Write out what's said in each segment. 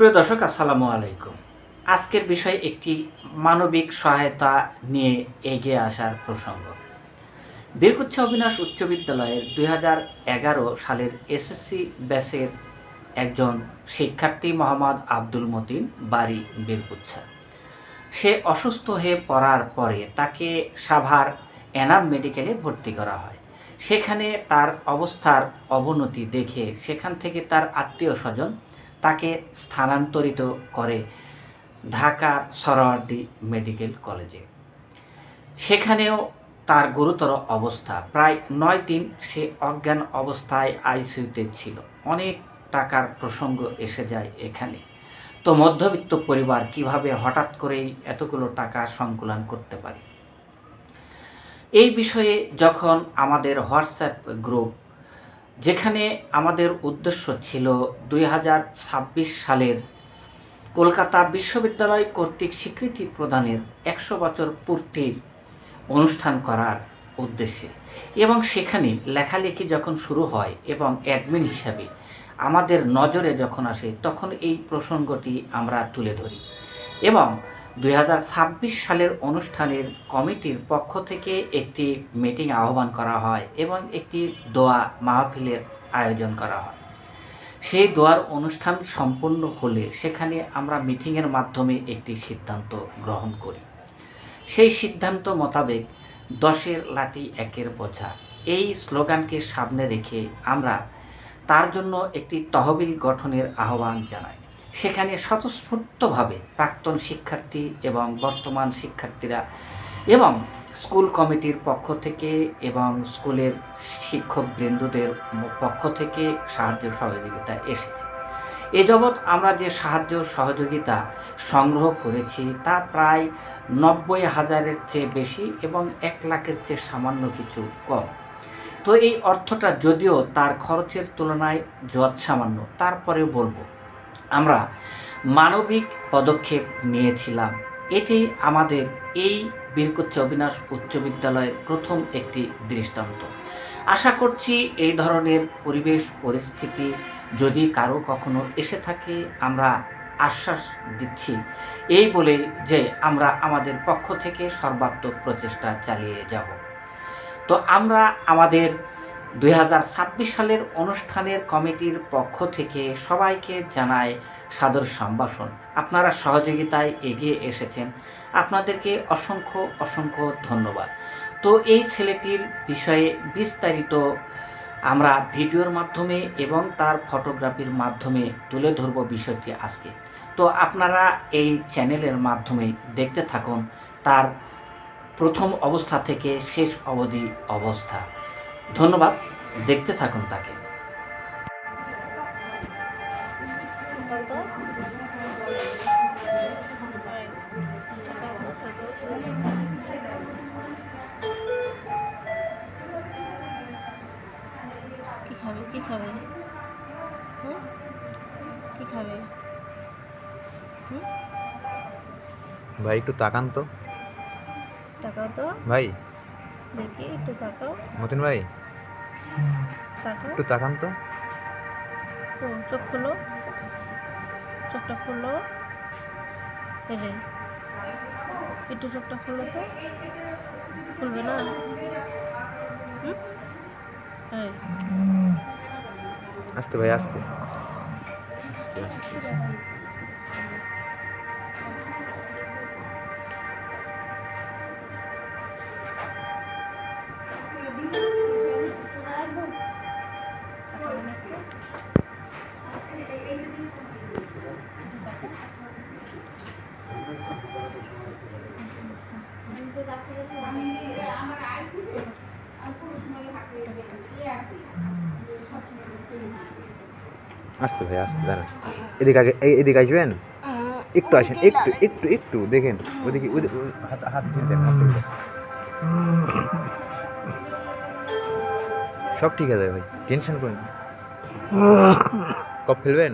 প্রিয় দর্শক, আসসালামু আলাইকুম। আজকের বিষয় একটি মানবিক সহায়তা নিয়ে এগিয়ে আসার প্রসঙ্গ। বীরকুচ্ছা অবিনাশ উচ্চ বিদ্যালয়ের দু হাজার এগারো সালের এসএসসি ব্যাচের একজন শিক্ষার্থী মোহাম্মদ আব্দুল মতিন বাড়ি বীরকুচ্ছা। সে অসুস্থ হয়ে পড়ার পরে তাকে সাভার এনাম মেডিকেলে ভর্তি করা হয়। সেখানে তার অবস্থার অবনতি দেখে সেখান থেকে তার আত্মীয় স্বজন তাকে স্থানান্তরিত করে ঢাকার সরওয়ার্দী মেডিকেল কলেজে। সেখানেও তার গুরুতর অবস্থা। প্রায় নয় দিন সে অজ্ঞান অবস্থায় আইসিইউতে ছিল। অনেক টাকার প্রসঙ্গ এসে যায় এখানে। তো মধ্যবিত্ত পরিবার কীভাবে হঠাৎ করেই এতগুলো টাকা সংকুলন করতে পারে? এই বিষয়ে যখন আমাদের হোয়াটসঅ্যাপ গ্রুপ যেখানে আমাদের উদ্দেশ্য ছিল দুই হাজার ছাব্বিশ সালের কলকাতা বিশ্ববিদ্যালয় কর্তৃক স্বীকৃতি প্রদানের একশো বছর পূর্তির অনুষ্ঠান করার উদ্দেশ্যে। এবং সেখানে লেখালেখি যখন শুরু হয় এবং অ্যাডমিন হিসাবে আমাদের নজরে যখন আসে, তখন এই প্রসঙ্গটি আমরা তুলে ধরি। এবং দুই হাজার ছাব্বিশ সালের অনুষ্ঠানের কমিটির পক্ষ থেকে একটি মিটিং আহ্বান করা হয় এবং একটি দোয়া মাহফিলের আয়োজন করা হয়। সেই দোয়ার অনুষ্ঠান সম্পন্ন হলে সেখানে আমরা মিটিংয়ের মাধ্যমে একটি সিদ্ধান্ত গ্রহণ করি। সেই সিদ্ধান্ত মোতাবেক দশের লাঠি একের বোঝা। এই স্লোগানকে সামনে রেখে আমরা তার জন্য একটি তহবিল গঠনের আহ্বান জানাই। সেখানে স্বতঃস্ফূর্তভাবে প্রাক্তন শিক্ষার্থী এবং বর্তমান শিক্ষার্থীরা এবং স্কুল কমিটির পক্ষ থেকে এবং স্কুলের শিক্ষক বৃন্দদের পক্ষ থেকে সাহায্য সহযোগিতা এসেছে। এ যাবৎ আমরা যে সাহায্য সহযোগিতা সংগ্রহ করেছি তা প্রায় নব্বই হাজারের চেয়ে বেশি এবং এক লাখের চেয়ে সামান্য কিছু কম। তো এই অর্থটা যদিও তার খরচের তুলনায় যৎ সামান্য, তারপরেও বলব আমরা মানবিক পদক্ষেপ নিয়েছিলাম। এটি আমাদের এই বীরকুচ্ছ অবিনাশ উচ্চ বিদ্যালয়ের প্রথম একটি দৃষ্টান্ত। আশা করছি এই ধরনের পরিবেশ পরিস্থিতি যদি কারও কখনো এসে থাকে, আমরা আশ্বাস দিচ্ছি। এই বলে যে আমরা আমাদের পক্ষ থেকে সর্বাত্মক প্রচেষ্টা চালিয়ে যাব। তো আমরা আমাদের দু হাজার ছাব্বিশ সালের অনুষ্ঠানের কমিটির পক্ষ থেকে সবাইকে জানায় সাদর সম্ভাষণ। আপনারা সহযোগিতায় এগিয়ে এসেছেন। আপনাদেরকে অসংখ্য অসংখ্য ধন্যবাদ। তো এই ছেলেটির বিষয়ে বিস্তারিত আমরা ভিডিওর মাধ্যমে এবং তার ফটোগ্রাফির মাধ্যমে তুলে ধরব বিষয়টি আজকে। তো আপনারা এই চ্যানেলের মাধ্যমে দেখতে থাকুন। তার প্রথম অবস্থা থেকে শেষ অবধি অবস্থা। ধন্যবাদ দেখতে থাকুন তাকে। কি খাবে কি খাবে? হুম? কি খাবে? হুম? ভাই একটু তাকান তো। তাকাও তো। ভাই। দেখি একটু তাকাও। মতিন ভাই। একটু তাকান তো। চোখ খুলো। চোখটা খুলো। যে একটু চোখটা খুলো তো। খুলবে না? আস্তে ভাই আস্তে আসতে আস্তে। আস্তে ভাই, আস্তে, দাঁড়ান। এদিকে আগে এদিকে আসবেন? একটু আসেন, একটু একটু একটু, দেখেন। ওদিকে হাত হাত দেন হাত সব ঠিক আছে ভাই, টেনশন করেন। কপ ফেলবেন?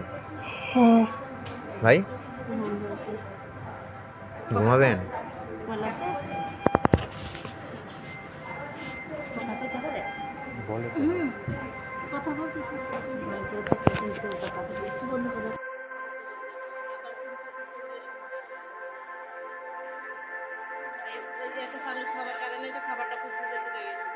ভাই? ঘুমাবেন? বলে। কথা বলতে এত সালের খাবার কারণে তো খাবারটা ফুসফুসে ঢুকে গেছে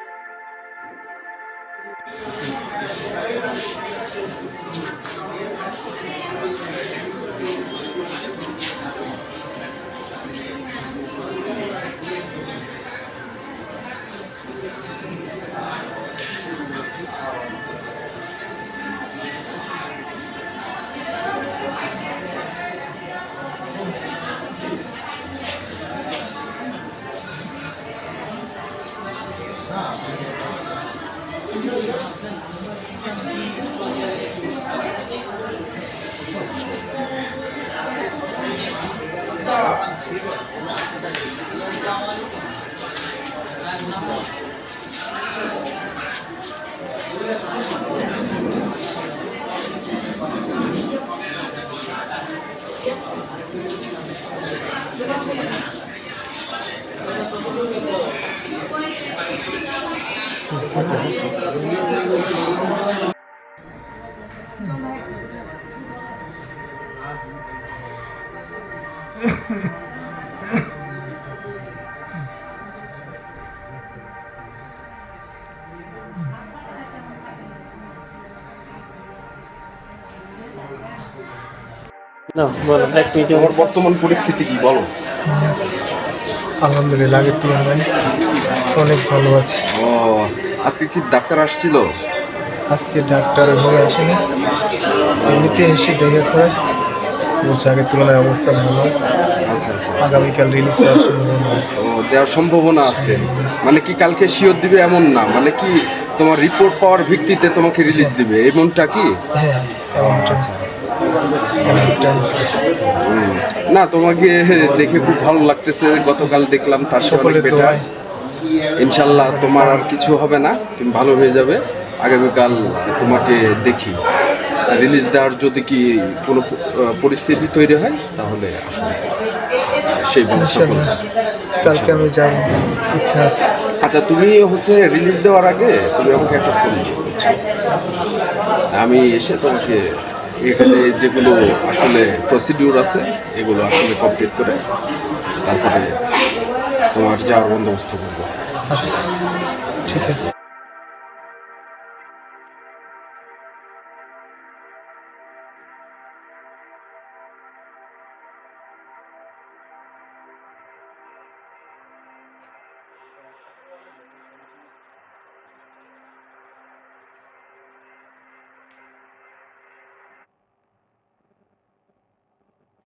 তোমার বর্তমান পরিস্থিতি কি বলো। আলহামদুলিল্লাহ আগের তুলনায় অনেক ভালো আছি। ও আজকে কি ডাক্তার আসছিল? আজকে ডাক্তার ওইভাবে আসেনি। এমনিতে এসে দেখে করে বলছে আগের তুলনায় অবস্থা ভালো। আচ্ছা আচ্ছা আগামীকাল রিলিজ করার সম্ভাবনা আছে। ও দেওয়ার সম্ভাবনা আছে। মানে কি কালকে শিওর দিবে এমন না? মানে কি তোমার রিপোর্ট পাওয়ার ভিত্তিতে তোমাকে রিলিজ দিবে? এমনটা কি? হ্যাঁ এমনটা। এমনটা না তোমাকে দেখে খুব ভালো লাগতেছে। গতকাল দেখলাম তার better। দোয়ায়। ইনশাল্লাহ তোমার আর কিছু হবে না তুমি ভালো হয়ে যাবে। আগামীকাল তোমাকে দেখি। রিলিজ দেওয়ার যদি কি কোনো পরিস্থিতি তৈরি হয় তাহলে আসলে সেই ব্যবস্থা কালকে আমি যাব। ইচ্ছা আছে। আচ্ছা তুমি হচ্ছে রিলিজ দেওয়ার আগে তুমি আমাকে একটা ফোন আমি এসে তোমাকে এখানে যেগুলো আসলে প্রসিডিউর আছে এগুলো আসলে কমপ্লিট করে তারপরে তোমার যাওয়ার বন্দোবস্ত করব। আচ্ছা ঠিক আছে।